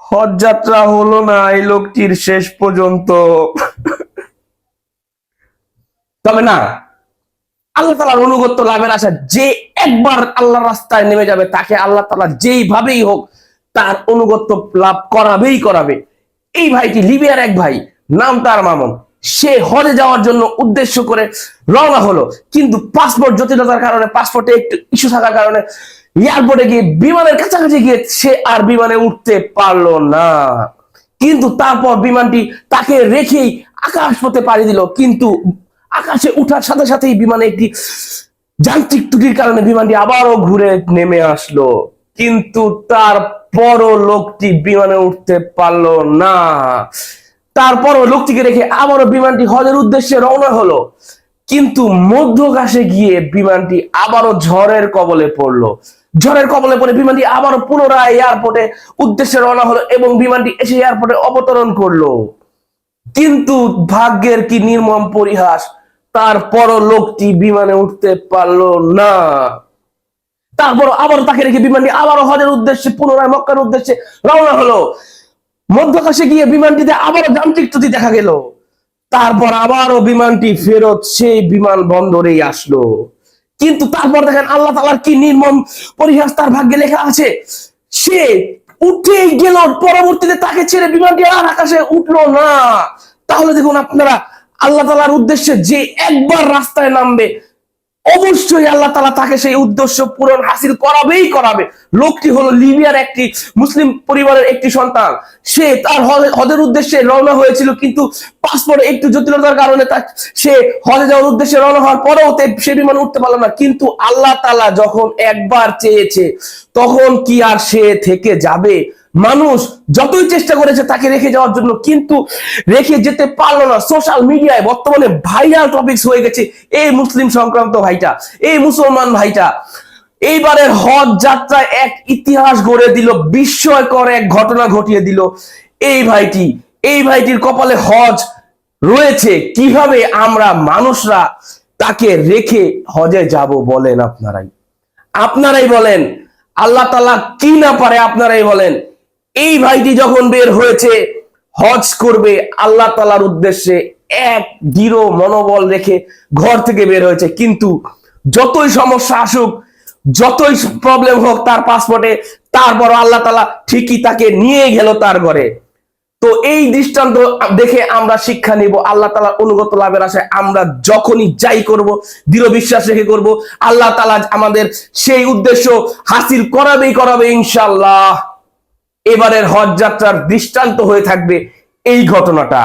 হজ যাত্রা হলো না, এই লোকটির শেষ পর্যন্ত। তবে না, আল্লাহ তালার অনুগত্য লাভের আশা যে একবার আল্লাহ রাস্তায় নেমে যাবে, তাকে আল্লাহ তালা যেইভাবেই হোক তার অনুগত্য লাভ করাবেই করাবে। এই ভাইটি লিবিয়ার এক ভাই, নাম তার মামুন। সে হজে যাওয়ার জন্য উদ্দেশ্য করে রওনা হলো। কিন্তু পাসপোর্ট জটিলতার কারণে পাসপোর্টে একটু ইস্যু থাকার কারণে এয়ারপোর্টে গিয়ে বিমানের কাছাকাছি গিয়ে সে আর বিমানে উঠতে পারল না। কিন্তু তারপর বিমানটি তাকে রেখেই আকাশ পথে পাড়ি দিল। কিন্তু আকাশে উঠার সাথে সাথেই বিমানে একটি যান্ত্রিক ত্রুটির কারণে বিমানটি আবারও ঘুরে নেমে আসলো। কিন্তু তারপরও লোকটি বিমানে উঠতে পারল না। তারপরও লোকটিকে রেখে আবারও বিমানটি হজের উদ্দেশ্যে রওনা হলো। কিন্তু মধ্যকাশে গিয়ে বিমানটি আবারও ঝড়ের কবলে পড়ল। ঝড়ের কবলে পড়ে বিমানটি আবারও পুনরায় এয়ারপোর্টে উদ্দেশ্যে রওনা হলো এবং বিমানটি এসে এয়ারপোর্টে অবতরণ করল। কিন্তু ভাগ্যের কি নির্মম পরিহাস, তারপরও লোকটি বিমানে উঠতে পারল না। তারপর আবার তাকে রেখে বিমানটি আবারও হজের উদ্দেশ্যে, পুনরায় মক্কার উদ্দেশ্যে রওনা হলো। মধ্যকাশে গিয়ে বিমানটিতে আবারও যান্ত্রিক ত্রুটি দেখা গেল। তারপর আবারও বিমানটি ফেরত সেই বিমান বন্দরেই আসলো। কিন্তু তারপর দেখেন আল্লাহ তালার কি নির্মম পরিহাস তার ভাগ্যে লেখা আছে, সে উঠে গেল, পরবর্তীতে তাকে ছেড়ে বিমানটি আর আকাশে উঠল না। তাহলে দেখুন আপনারা, আল্লাহ তালার উদ্দেশ্যে যে একবার রাস্তায় নামবে অবশ্যই আল্লাহ তালা তাকে সেই উদ্দেশ্য পূরণ হাসিল করাবেই করাবে। লোকটি হলো লিবিয়ার একটি মুসলিম পরিবারের একটি সন্তান। সে তার হজে- হজের উদ্দেশ্যে রওনা হয়েছিল, কিন্তু পাসপোর্টে একটু জটিলতার কারণে তার সে হজে যাওয়ার উদ্দেশ্যে রওনা হওয়ার পরেও সে বিমান উঠতে পারল না। কিন্তু আল্লাহ তালা যখন একবার চেয়েছে, তখন কি আর সে থেকে যাবে? মানুষ যতই চেষ্টা করেছে তাকে রেখে যাওয়ার জন্য কিন্তু রেখে যেতে পারল না। সোশ্যাল মিডিয়ায় বর্তমানে ভাইরাল টপিকস হয়ে গেছে। এই মুসলিম সংক্রান্ত ভাইটা, এই মুসলমান ভাইটা এইবারের হজ যাত্রায় এক ইতিহাস গড়ে দিল, বিস্ময়কর এক ঘটনা ঘটিয়ে দিল। এই ভাইটি, এই ভাইটির কপালে হজ রয়েছে, কীভাবে আমরা মানুষরা তাকে রেখে হজে যাব বলেন আপনারাই। আপনারাই বলেন, আল্লাহ তালা কি না পারে আপনারাই বলেন। এই ভাইটি যখন বের হয়েছে, হজ করবে, আল্লাহ তালার উদ্দেশ্যে এক দৃঢ় মনোবল রেখে ঘর থেকে বের হয়েছে। কিন্তু যতই সমস্যা আসুক, যতই প্রবলেম হোক তার পাসপোর্টে তারপর আল্লাহ তালা ঠিকই তাকে নিয়ে গেল তার ঘরে। তো এই দৃষ্টান্ত দেখে আমরা শিক্ষা নিব, আল্লাহ তালার অনুগত লাভের আশায় আমরা যখনই যাই করব, দৃঢ় বিশ্বাস রেখে করব, আল্লাহ তালা আমাদের সেই উদ্দেশ্য হাসিল করাবেই করাবে ইনশাল্লাহ এবারের হজ যাত্রার দৃষ্টান্ত হয়ে থাকবে এই ঘটনাটা।